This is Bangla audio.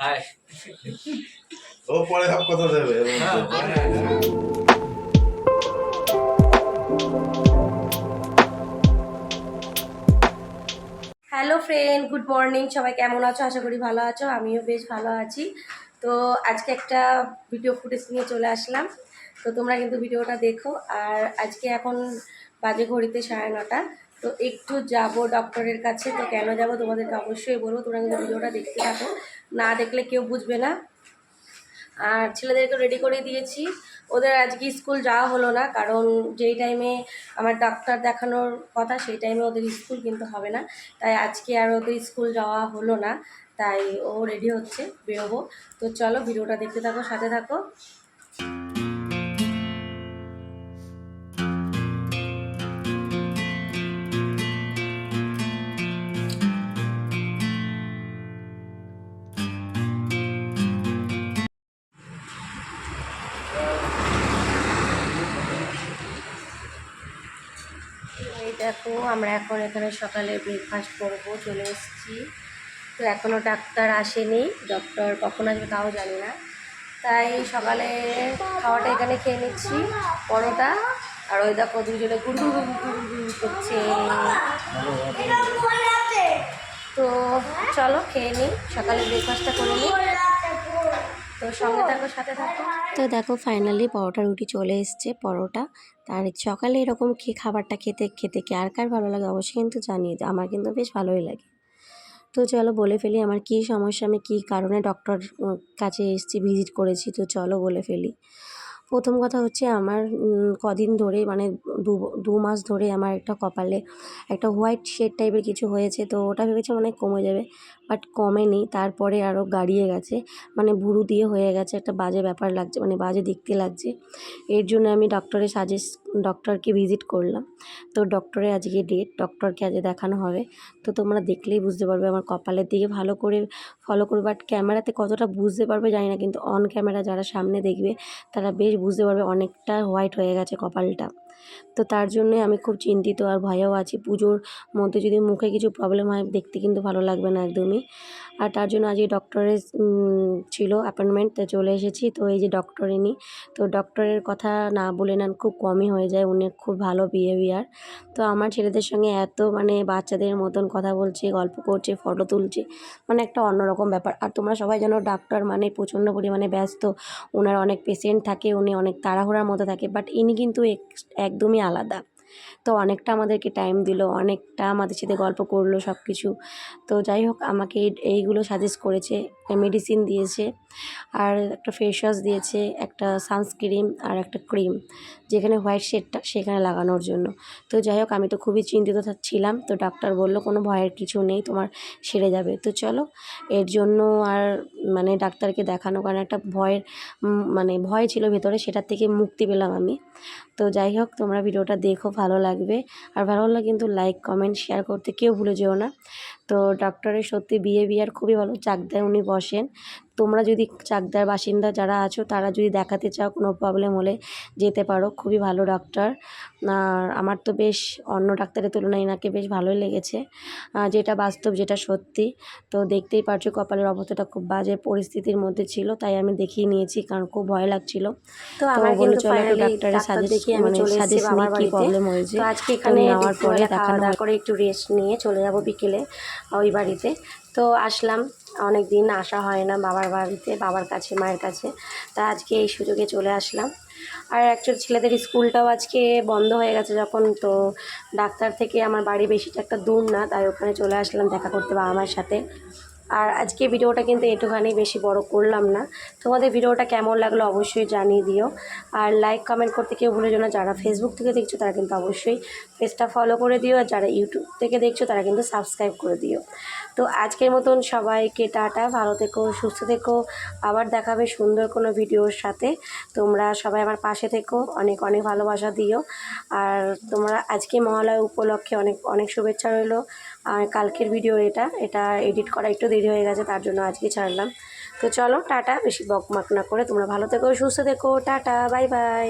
হাই ও পরে সব কথা দেবে। হ্যালো ফ্রেন্ড গুড মর্নিং সবাই কেমন আছো? আশা করি ভালো আছো। আমিও বেশ ভালো আছি। তো আজকে একটা ভিডিও ফুটেজ নিয়ে চলে আসলাম। তো তোমরা কিন্তু ভিডিওটা দেখো। আর আজকে এখন বাজে ঘড়িতে সাড়ে নটা। তো একটু যাব ডক্টরের কাছে, তো কেন যাব তোমাদেরকে অবশ্যই বলব, তোমরা কিন্তু ভিডিওটা দেখতে থাকো। না দেখলে কেউ বুঝবে না। আর ছেলেদেরকে রেডি করে দিয়েছি। ওদের আজকে স্কুল যাওয়া হলো না, কারণ যেই টাইমে আমার ডাক্তার দেখানোর কথা, সেই টাইমে ওদের স্কুল কিন্তু হবে না। তাই আজকে আর ওদের স্কুল যাওয়া হলো না, তাই ও রেডি হচ্ছে, বেরোবো। তো চলো ভিডিওটা দেখতে থাকো, সাথে থাকো। দেখো, আমরা এখন এখানে সকালে ব্রেকফাস্ট করব, চলে এসেছি। তো এখনও ডাক্তার আসেনি। ডক্টর কখন আসবে তাও জানি না। তাই সকালে খাওয়াটা এখানে খেয়ে নিচ্ছি, পরোটা। আর ওই দেখো, দুজনে গুড় করছে। তো চলো, খেয়ে নিই সকালে ব্রেকফাস্টটা করে নিই তো দেখো ফাইনালি পরোটা রুটি চলে এসছে, পরোটা। তার সকালে এরকম খেয়ে খাবারটা খেতে খেতে কে আর কার ভালো লাগে অবশ্যই কিন্তু জানিয়ে। আমার কিন্তু বেশ ভালোই লাগে। তো চলো বলে ফেলি আমার কী সমস্যা, আমি কী কারণে ডক্টর কাছে এসেছি ভিজিট করেছি, তো চলো বলে ফেলি। প্রথম কথা হচ্ছে আমার কদিন ধরে মানে দু দু মাস ধরে আমার একটা কপালে একটা হোয়াইট শেড টাইপের কিছু হয়েছে, তো ওটা ভেবেছি অনেক কমে যাবে। বাট কমেনি। তারপরে আরও গাড়িয়ে গেছে। মানে ভুরু দিয়ে হয়ে গেছে। একটা বাজে ব্যাপার লাগছে। মানে বাজে দেখতে লাগছে। এর জন্য আমি ডক্টরের সাজেস্ট ডক্টরকে ভিজিট করলাম। তো ডক্টরের আজকে ডেট ডক্টরকে আজকে দেখানো হবে। তো তোমরা দেখলেই বুঝতে পারবে আমার কপালের দিকে ভালো করে ফলো করবে। বাট ক্যামেরাতে কতটা বুঝতে পারবে জানি না। কিন্তু অন ক্যামেরা যারা সামনে দেখবে, তারা বেশ বুঝতে পারবে অনেকটা হোয়াইট হয়ে গেছে কপালটা। তো তার জন্যই আমি খুব চিন্তিত আর ভয়েও আছি। পুজোর মধ্যে যদি মুখে কিছু প্রবলেম হয়, দেখতে কিন্তু ভালো লাগবে না একদমই। আর তার জন্য আজকে ডক্টরের ছিল অ্যাপয়েন্টমেন্ট তো চলে এসেছি। তো এই যে ডক্টর ইনি, তো ডক্টরের কথা না বলে নেন খুব কমই হয়ে যায়। উনি খুব ভালো বিহেভিয়ার তো আমার ছেলেদের সঙ্গে এত মানে বাচ্চাদের মতন কথা বলছে, গল্প করছে ফটো তুলছে মানে একটা অন্যরকম ব্যাপার। আর তোমরা সবাই জানো ডাক্তার মানে প্রচণ্ড পরিমাণে ব্যস্ত। ওনার অনেক পেশেন্ট থাকে, উনি অনেক তাড়াহুড়ার মতো থাকে। বাট ইনি কিন্তু একদমই আলাদা। তো অনেকটা আমাদেরকে টাইম দিল, অনেকটা আমাদের সাথে গল্প করল সব কিছু তো যাই হোক আমাকে এই- এইগুলো সাজেস্ট করেছে মেডিসিন দিয়েছে, আর একটা ফেস ওয়াশ দিয়েছে, একটা সানস্ক্রিম আর একটা ক্রিম যেখানে হোয়াইট শেডটা সেখানে লাগানোর জন্য। তো যাই হোক আমি তো খুবই চিন্তিত ছিলাম, তো ডাক্তার বলল, কোনো ভয়ের কিছু নেই, তোমার সেরে যাবে। তো চলো, এর জন্য আর মানে ডাক্তারকে দেখানো, কারণ একটা ভয়ের মানে ভয় ছিল ভেতরে, সেটার থেকে মুক্তি পেলাম আমি। তো যাই হোক, তোমরা ভিডিওটা দেখো, ভালো লাগবে। আর ভালো লাগলে কিন্তু লাইক কমেন্ট শেয়ার করতে কেউ ভুলে যেও না। তো ডক্টরের সত্যি বিহেভিয়ার খুবই ভালো চাকদায় উনি বসেন। তোমরা যদি চাকদার বাসিন্দা যারা আছো তারা যদি দেখাতে চাও কোনো প্রবলেম হলে যেতে পারো খুবই ভালো ডাক্তার আর আমার তো বেশ অন্য ডাক্তারের তুলনায় এনাকে বেশ ভালোই লেগেছে। যেটা বাস্তব যেটা সত্যি। তো দেখতেই পারছ কপালের অবস্থাটা খুব বাজে পরিস্থিতির মধ্যে ছিল তাই আমি দেখিয়ে নিয়েছি কারণ খুব ভয় লাগছিল। তো আমার কিন্তু ফাইনালি ডাক্তারের ডাক্তার সাজেস্ট আমি মানে চলে এসেছি সাজেস্ট বাবার কি প্রবলেম হয়েছে। তো আজকে এখানে পরে খাওয়া দাওয়া করে একটু রেস্ট নিয়ে চলে যাব বিকেলে। ওই বাড়িতে। তো আসলাম অনেক দিন আসা হয় না বাবার বাড়িতে, বাবার কাছে, মায়ের কাছে। তা আজকে এই সুযোগে চলে আসলাম। আর অ্যাকচুয়ালি ছেলেদের স্কুলটাও আজকে বন্ধ হয়ে গেছে যখন, তো ডাক্তার থেকে আমার বাড়ি বেশিটা একটা দূর না, তাই ওখানে চলে আসলাম দেখা করতে বাবা মায়ের সাথে। আর আজকে ভিডিওটা কিন্তু একটুখানি বেশি বড় করলাম না। তোমাদের ভিডিওটা কেমন লাগল অবশ্যই জানিয়ে দিও। আর লাইক কমেন্ট করতে কেউ ভুলে না, যারা ফেসবুক থেকে দেখছ তারা কিন্তু অবশ্যই পেজটা ফলো করে দিও, আর যারা ইউটিউব থেকে দেখছ তারা কিন্তু সাবস্ক্রাইব করে দিও। তো আজকের মতন সবাইকে টাটা, ভালো থেকো, সুস্থ থেকো। আবার দেখাবে সুন্দর কোনো ভিডিওর সাথে। তোমরা সবাই আমার পাশে থেকো, অনেক অনেক ভালোবাসা দিও। আর তোমরা আজকে মহালয়া উপলক্ষে অনেক অনেক শুভেচ্ছা রইল। আর কালকের ভিডিও এটা এটা এডিট করা একটু দেরি হয়ে গেছে, তার জন্য আজকে ছাড়লাম। তো চলো, টাটা, বেশি বকমাক না করে তোমরা ভালো থেকো, সুস্থ থেকো, টাটা বাই বাই